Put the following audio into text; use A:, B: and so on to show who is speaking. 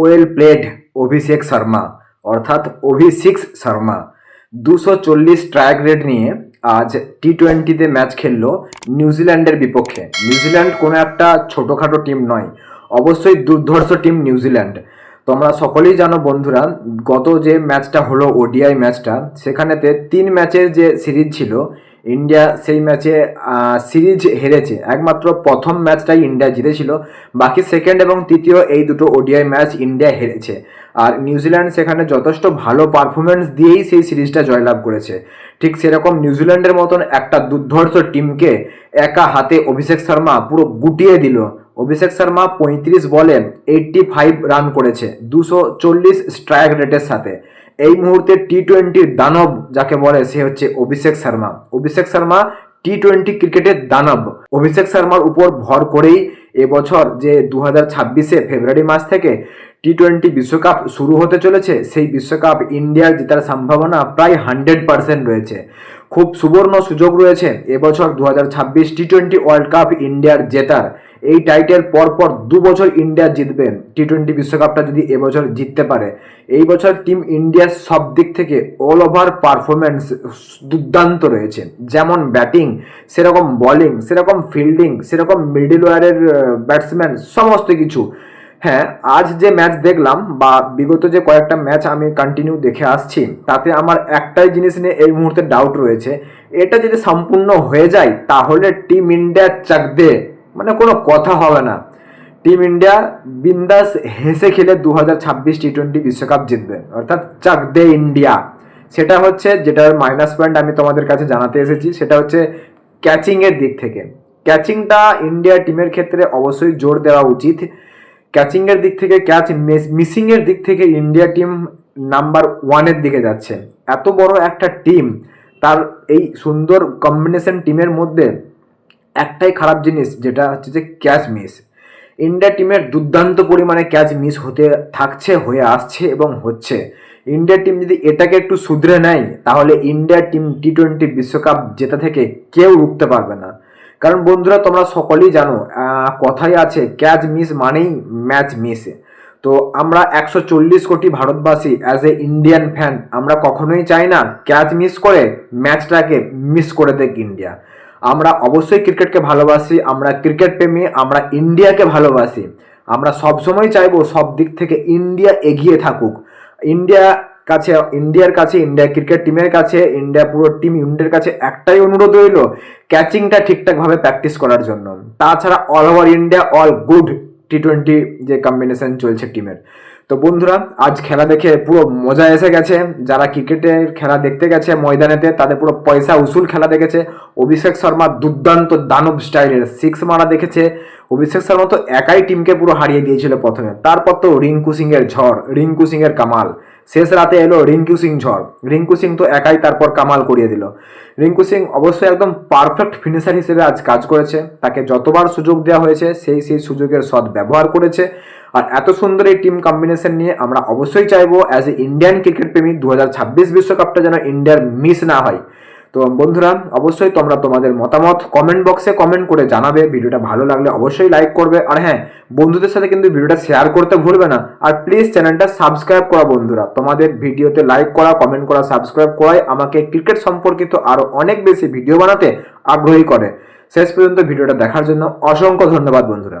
A: Well played Abhishek Sharma, অর্থাৎ অভিষেক শর্মা। দুশো চল্লিশ স্ট্রাইক রেট নিয়ে আজ টি টোয়েন্টিতে ম্যাচ খেললো নিউজিল্যান্ডের বিপক্ষে। নিউজিল্যান্ড কোনো একটা ছোটোখাটো টিম নয়, অবশ্যই দুর্ধর্ষ টিম নিউজিল্যান্ড। তোমরা সকলেই জানো বন্ধুরা, গত যে ম্যাচটা হলো ওডিআই ম্যাচটা সেখানেতে তিন ম্যাচের যে সিরিজ ছিল ইন্ডিয়া সেই ম্যাচে সিরিজ হেরেছে। একমাত্র প্রথম ম্যাচটাই ইন্ডিয়া জিতেছিল। বাকি সেকেন্ড এবং তৃতীয় এই দুটো ওডিআই ম্যাচ ইন্ডিয়া হেরেছে। আর নিউজিল্যান্ড সেখানে যথেষ্ট ভালো পারফরমেন্স দিয়েই সেই সিরিজটা জয়লাভ করেছে। ঠিক সেরকম নিউজিল্যান্ডের মতন একটা দুর্ধর্ষ টিমকে একা হাতে অভিষেক শর্মা পুরো গুটিয়ে দিল। অভিষেক শর্মা পঁয়ত্রিশ বলে এইটটি ফাইভ রান করেছে। দুশো চল্লিশ স্ট্রাইক রেটের সাথে। এই মুহূর্তে টি টোয়েন্টির দানব যাকে বলে, সে হচ্ছে অভিষেক শর্মা। অভিষেক শর্মা টি টোয়েন্টি ক্রিকেটের দানব। অভিষেক শর্মার উপর ভর করেই এবছর যে দু হাজার ছাব্বিশে ফেব্রুয়ারি মাস থেকে টি টোয়েন্টি বিশ্বকাপ শুরু হতে চলেছে, সেই বিশ্বকাপ ইন্ডিয়ার জেতার সম্ভাবনা প্রায় হান্ড্রেড পার্সেন্ট রয়েছে। খুব সুবর্ণ সুযোগ রয়েছে এবছর দু হাজার ছাব্বিশ টি টোয়েন্টি ওয়ার্ল্ড কাপ ইন্ডিয়ার জেতার। এই টাইটেল পরপর দু বছর ইন্ডিয়া জিতবে। টি টোয়েন্টি বিশ্বকাপটা যদি এবছর জিততে পারে, এই বছর টিম ইন্ডিয়ার সব দিক থেকে অল ওভার পারফরমেন্স দুর্দান্ত রয়েছে। যেমন ব্যাটিং সেরকম বলিং সেরকম ফিল্ডিং সেরকম মিডল ওয়ারের ব্যাটসম্যান সমস্ত কিছু। হ্যাঁ আজ যে ম্যাচ দেখলাম বা বিগত যে কয়েকটা ম্যাচ আমি কন্টিনিউ দেখে আসছি, তাতে আমার একটাই জিনিস নিয়ে এই মুহূর্তে ডাউট রয়েছে। এটা যদি সম্পূর্ণ হয়ে যায়, তাহলে টিম ইন্ডিয়া চাকদে মানে কোনো কথা হবে না। টিম ইন্ডিয়া বিন্দাস হেসে খেলে দু হাজার ছাব্বিশ টি টোয়েন্টি বিশ্বকাপ জিতবে। অর্থাৎ চাক দে ইন্ডিয়া সেটা হচ্ছে যেটার মাইনাস পয়েন্ট আমি তোমাদের কাছে জানাতে এসেছি, সেটা হচ্ছে ক্যাচিংয়ের দিক থেকে। ক্যাচিংটা ইন্ডিয়া টিমের ক্ষেত্রে অবশ্যই জোর দেওয়া উচিত। ক্যাচিংয়ের দিক থেকে ক্যাচ মিসিংয়ের দিক থেকে ইন্ডিয়া টিম নাম্বার ওয়ানের দিকে যাচ্ছে। এত বড় একটা টিম তার এই সুন্দর কম্বিনেশন টিমের মধ্যে একটাই খারাপ জিনিস যেটা হচ্ছে যে ক্যাচ মিস ইন্ডিয়া টিমের দুর্দান্ত পরিমাণে ক্যাচ মিস হতে থাকছে, হয়ে আসছে এবং হচ্ছে। ইন্ডিয়া টিম যদি এটাকে একটু শুধরে নেয়, তাহলে ইন্ডিয়া টিম টি টোয়েন্টি বিশ্বকাপ জেতা থেকে কেউ রুখতে পারবে না। কারণ বন্ধুরা, তোমরা সকলেই জানো কথাই আছে ক্যাচ মিস মানেই ম্যাচ মিস তো আমরা একশো চল্লিশ কোটি ভারতবাসী অ্যাজ এ ইন্ডিয়ান ফ্যান আমরা কখনোই চাই না ক্যাচ মিস করে ম্যাচটাকে মিস করে দেখ ইন্ডিয়া আমরা অবশ্যই ক্রিকেটকে ভালোবাসি, আমরা ক্রিকেট প্রেমী, আমরা ইন্ডিয়াকে ভালোবাসি। আমরা সবসময় চাইব সব দিক থেকে ইন্ডিয়া এগিয়ে থাকুক। ইন্ডিয়া কাছে, ইন্ডিয়ার কাছে, ইন্ডিয়া ক্রিকেট টিমের কাছে, ইন্ডিয়া পুরো টিম ইন্ডিয়ার কাছে একটাই অনুরোধ রইল, ক্যাচিংটা ঠিকঠাকভাবে প্র্যাকটিস করার জন্য। তাছাড়া all over India, all good T twenty যে কম্বিনেশন চলছে টিমের। তো বন্ধুরা, আজ খেলা দেখে পুরো মজা এসে গেছে। যারা ক্রিকেটের খেলা দেখতে গেছে ময়দানেতে, তাদের পুরো পয়সা উসুল খেলা দেখেছে। অভিষেক শর্মা দুর্দান্ত দানব স্টাইলের সিক্স মারা দেখেছে। অভিষেক শর্মা তো একাই টিমকে পুরো হারিয়ে দিয়েছিল প্রথমে। তারপর তো রিঙ্কু সিংয়ের ঝড়, রিঙ্কু সিংয়ের কামাল। শেষ রাতে এলো রিঙ্কু সিং ঝড়। রিঙ্কু সিং তো একাই তারপর কামাল করিয়ে দিল। রিঙ্কু সিং অবশ্যই একদম পারফেক্ট ফিনিশার হিসেবে আজ কাজ করেছে। তাকে যতবার সুযোগ দেওয়া হয়েছে, সেই সেই সুযোগের সৎ ব্যবহার করেছে। আর এত সুন্দর এই টিম কম্বিনেশন নিয়ে আমরা অবশ্যই চাইব অ্যাজ এ ইন্ডিয়ান ক্রিকেট প্রেমী দু বিশ্বকাপটা যেন ইন্ডিয়ার মিস না হয়। তো বন্ধুরা, অবশ্যই তোমরা তোমাদের মতামত কমেন্ট বক্সে কমেন্ট করে জানাবে। ভিডিওটা ভালো লাগলে অবশ্যই লাইক করবে। আর হ্যাঁ বন্ধুদের সাথে কিন্তু ভিডিওটা শেয়ার করতে ভুলবে না। আর প্লিজ চ্যানেলটা সাবস্ক্রাইব করা বন্ধুরা। তোমাদের ভিডিওতে লাইক করা কমেন্ট করা সাবস্ক্রাইব করাই আমাকে ক্রিকেট সম্পর্কিত আরও অনেক বেশি ভিডিও বানাতে আগ্রহী করে। শেষ পর্যন্ত ভিডিওটা দেখার জন্য অসংখ্য ধন্যবাদ বন্ধুরা।